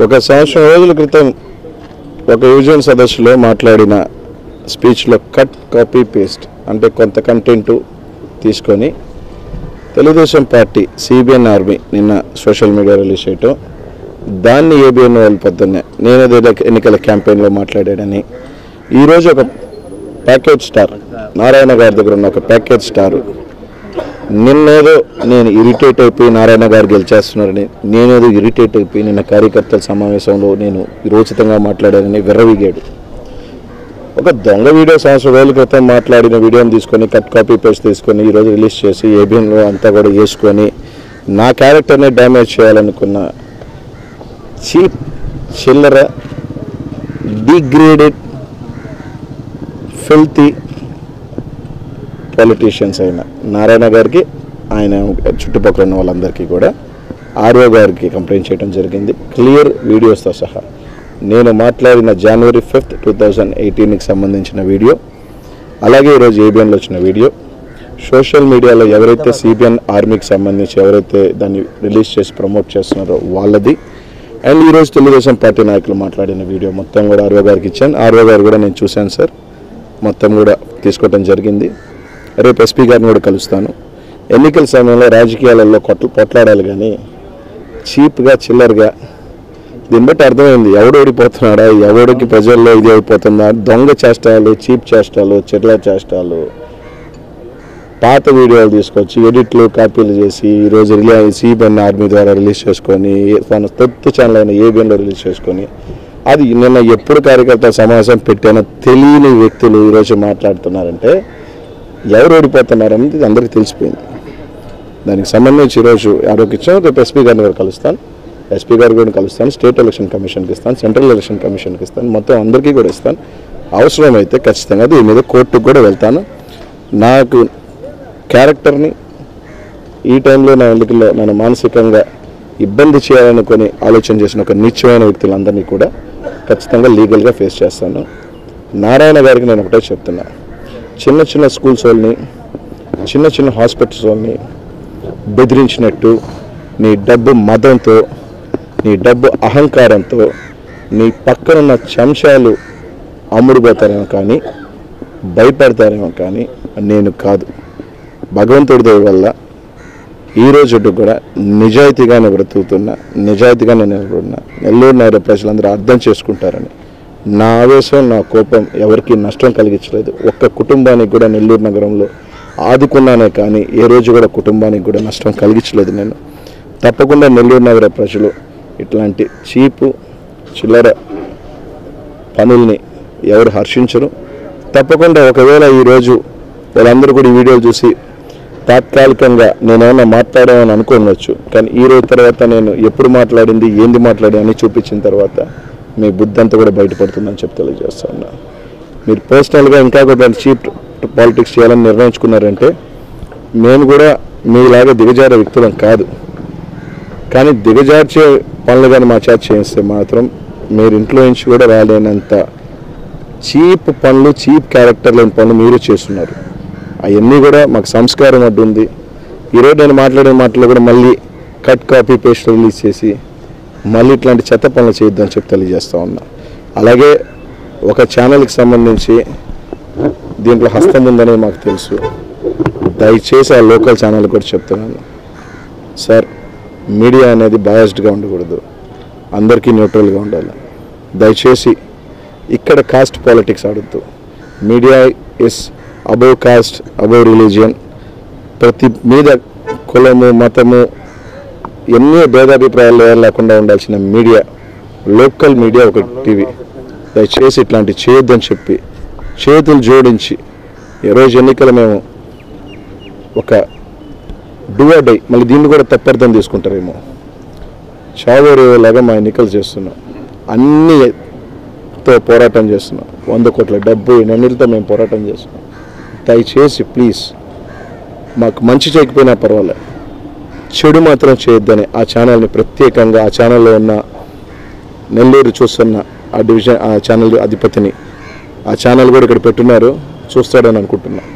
ఒక సంవత్సరం రోజుల క్రితం ఒక యువజన సదస్సులో మాట్లాడిన స్పీచ్లో కట్ కాపీ పేస్ట్ అంటే కొంత కంటెంట్ తీసుకొని తెలుగుదేశం పార్టీ సిబిఎన్ ఆర్మీ నిన్న సోషల్ మీడియా రిలీజ్ చేయటం. దాన్ని ఏబిఎన్ వాళ్ళు పొద్దున్నే నేను ఎన్నికల క్యాంపెయిన్లో మాట్లాడాడని ఈరోజు ఒక ప్యాకేజ్ స్టార్ నారాయణ గారి దగ్గర ఉన్న ఒక ప్యాకేజ్ స్టార్ నిన్నేదో నేను ఇరిటేట్ అయిపోయి నారాయణ గారు గెలిచేస్తున్నారని నేనేదో ఇరిటేట్ అయిపోయి నిన్న కార్యకర్తల సమావేశంలో నేను విరోచితంగా మాట్లాడానని విర్రవీగాడు. ఒక దొంగ వీడియో సంవత్సరం రోజుల క్రితం మాట్లాడిన వీడియోని తీసుకొని కట్ కాపీ పేస్ట్ తీసుకొని ఈరోజు రిలీజ్ చేసి ఏబిఎన్లో అంతా కూడా వేసుకొని నా క్యారెక్టర్ని డ్యామేజ్ చేయాలనుకున్న చీప్ చిల్లర డిగ్రేడెడ్ ఫిల్తీ పొలిటీషియన్స్ అయినా నారాయణ గారికి ఆయన చుట్టుపక్కల ఉన్న వాళ్ళందరికీ కూడా ఆర్ఓ గారికి కంప్లైంట్ చేయడం జరిగింది. క్లియర్ వీడియోస్తో సహా. నేను మాట్లాడిన జనవరి ఫిఫ్త్ టూ థౌజండ్ ఎయిటీన్కి సంబంధించిన వీడియో అలాగే ఈరోజు ఏబిఎన్లో వచ్చిన వీడియో సోషల్ మీడియాలో ఎవరైతే సిబిఎన్ ఆర్మీకి సంబంధించి ఎవరైతే దాన్ని రిలీజ్ చేసి ప్రమోట్ చేస్తున్నారో వాళ్ళది. అండ్ ఈరోజు తెలుగుదేశం పార్టీ నాయకులు మాట్లాడిన వీడియో మొత్తం కూడా ఆర్వో గారికి ఇచ్చాను. ఆర్ఓ గారు కూడా నేను చూశాను సార్ మొత్తం కూడా తీసుకోవడం జరిగింది. రేపు ఎస్పీ గారిని కూడా కలుస్తాను. ఎన్నికల సమయంలో రాజకీయాలలో కొట్ల పొట్లాడాలి కానీ చీప్గా చిల్లరగా దీన్ని బట్టి అర్థమైంది. ఎవడు ఓడిపోతున్నాడా? ఎవడికి ప్రజల్లో ఇది అయిపోతుందా? దొంగ చేష్టాలు చీప్ చేష్టాలు చిల్లర చేష్టాలు. పాత వీడియోలు తీసుకొచ్చి ఎడిట్లు కాపీలు చేసి ఈరోజు రిలీజ్ సిబిఎన్ ఆర్మీ ద్వారా రిలీజ్ చేసుకొని తన తొత్తు ఛానల్ అయిన ఏబిఎన్లో రిలీజ్ చేసుకొని అది నిన్న ఎప్పుడు కార్యకర్త సమావేశం పెట్టానో తెలియని వ్యక్తులు ఈరోజు మాట్లాడుతున్నారంటే ఎవరు ఓడిపోతున్నారనేది అందరికీ తెలిసిపోయింది. దానికి సంబంధించి ఈరోజు ఆరోగ్య ఇచ్చాం రేపు ఎస్పీ గారిని కూడా కలుస్తాను. ఎస్పీ గారు కూడా కలుస్తాను. స్టేట్ ఎలక్షన్ కమిషన్కి ఇస్తాను. సెంట్రల్ ఎలక్షన్ కమిషన్కి ఇస్తాను. మొత్తం అందరికీ కూడా ఇస్తాను. అవసరమైతే ఖచ్చితంగా దీని మీద కోర్టుకు కూడా వెళ్తాను. నాకు క్యారెక్టర్ని ఈ టైంలో నా ఎన్నికల్లో నన్ను మానసికంగా ఇబ్బంది చేయాలనుకొని ఆలోచన చేసిన ఒక నిత్యమైన వ్యక్తులందరినీ కూడా ఖచ్చితంగా లీగల్గా ఫేస్ చేస్తాను. నారాయణ గారికి నేను ఒకటే చెప్తున్నా. చిన్న చిన్న స్కూల్స్ వాళ్ళని చిన్న చిన్న హాస్పిటల్స్ వాళ్ళని బెదిరించినట్టు నీ డబ్బు మదంతో నీ డబ్బు అహంకారంతో నీ పక్కనున్న చెంచాలు అమ్ముడుపోతారేమో కానీ భయపడతారేమో కానీ నేను కాదు. భగవంతుడి దయ వల్ల ఈ రోజు కూడా నిజాయితీగానే బ్రతుకుతున్నా నిజాయితీగానే నిలబడున్నా నెల్లూరు నగర ప్రజలందరూ అర్థం చేసుకుంటారని నా ఆవేశం నా కోపం ఎవరికి నష్టం కలిగించలేదు. ఒక్క కుటుంబానికి కూడా నెల్లూరు నగరంలో ఆదుకున్నానే కానీ ఏ రోజు కూడా కుటుంబానికి కూడా నష్టం కలిగించలేదు నేను. తప్పకుండా నెల్లూరు నగర ప్రజలు ఇట్లాంటి చీపు చిల్లర పనుల్ని ఎవరు హర్షించరు. తప్పకుండా ఒకవేళ ఈరోజు వాళ్ళందరూ కూడా ఈ వీడియోలు చూసి తాత్కాలికంగా నేనేమన్నా మాట్లాడామని అనుకోవచ్చు కానీ ఈ రోజు తర్వాత నేను ఎప్పుడు మాట్లాడింది ఏంది మాట్లాడి అని చూపించిన తర్వాత మీ బుద్ధి అంతా కూడా బయటపడుతుందని చెప్పి తెలియజేస్తా ఉన్నా. మీరు పర్సనల్గా ఇంకా కూడా చీప్ పాలిటిక్స్ చేయాలని నిర్ణయించుకున్నారంటే మేము కూడా మీలాగా దిగజారే వ్యక్తులం కాదు. కానీ దిగజార్చే పనులు కానీ మా చేత చేయిస్తే మాత్రం మీరు ఇంట్లో నుంచి కూడా రాలేనంత చీప్ పనులు చీప్ క్యారెక్టర్ లేని పనులు మీరు చేస్తున్నారు. అవన్నీ కూడా మాకు సంస్కారం అడ్డు ఉంది ఈరోజు నేను మాట్లాడే మాటలు కూడా మళ్ళీ కట్ కాపీ పేస్ట్ రిలీజ్ చేసి మళ్ళీ ఇట్లాంటి చెత్త పనులు చేయొద్దని చెప్పి తెలియజేస్తూ ఉన్నా. అలాగే ఒక ఛానల్కి సంబంధించి దీంట్లో హస్తం ఉందనేది మాకు తెలుసు. దయచేసి ఆ లోకల్ ఛానల్ కూడా చెప్తున్నాను. సార్ మీడియా అనేది బయాస్డ్గా ఉండకూడదు. అందరికీ న్యూట్రల్గా ఉండాలి. దయచేసి ఇక్కడ caste politics ఆడద్దు. Media is above caste above religion ప్రతి మీద కులము మతము ఎన్నో భేదాభిప్రాయాలు లేకుండా ఉండాల్సిన మీడియా లోకల్ మీడియా ఒక టీవీ. దయచేసి ఇట్లాంటి చేయొద్దని చెప్పి చేతులు జోడించి ఈరోజు ఎన్నికలు మేము ఒక డై మళ్ళీ దీన్ని కూడా తప్పర్థం తీసుకుంటారేమో. చావోరేలాగా మా ఎన్నికలు చేస్తున్నాం. అన్నీతో పోరాటం చేస్తున్నాం. వంద కోట్ల డబ్బు ఇవన్నిటితో మేము పోరాటం చేస్తున్నాం. దయచేసి ప్లీజ్ మాకు మంచి చేయకపోయినా పర్వాలేదు. చెడు మాత్రం చేయొద్దని ఆ ఛానల్ని ప్రత్యేకంగా ఆ ఛానల్లో ఉన్న నెల్లూరు చూస్తున్న ఆ డివిజన్ ఆ ఛానల్ అధిపతిని ఆ ఛానల్ కూడా ఇక్కడ పెట్టున్నారు చూస్తాడని అనుకుంటున్నాను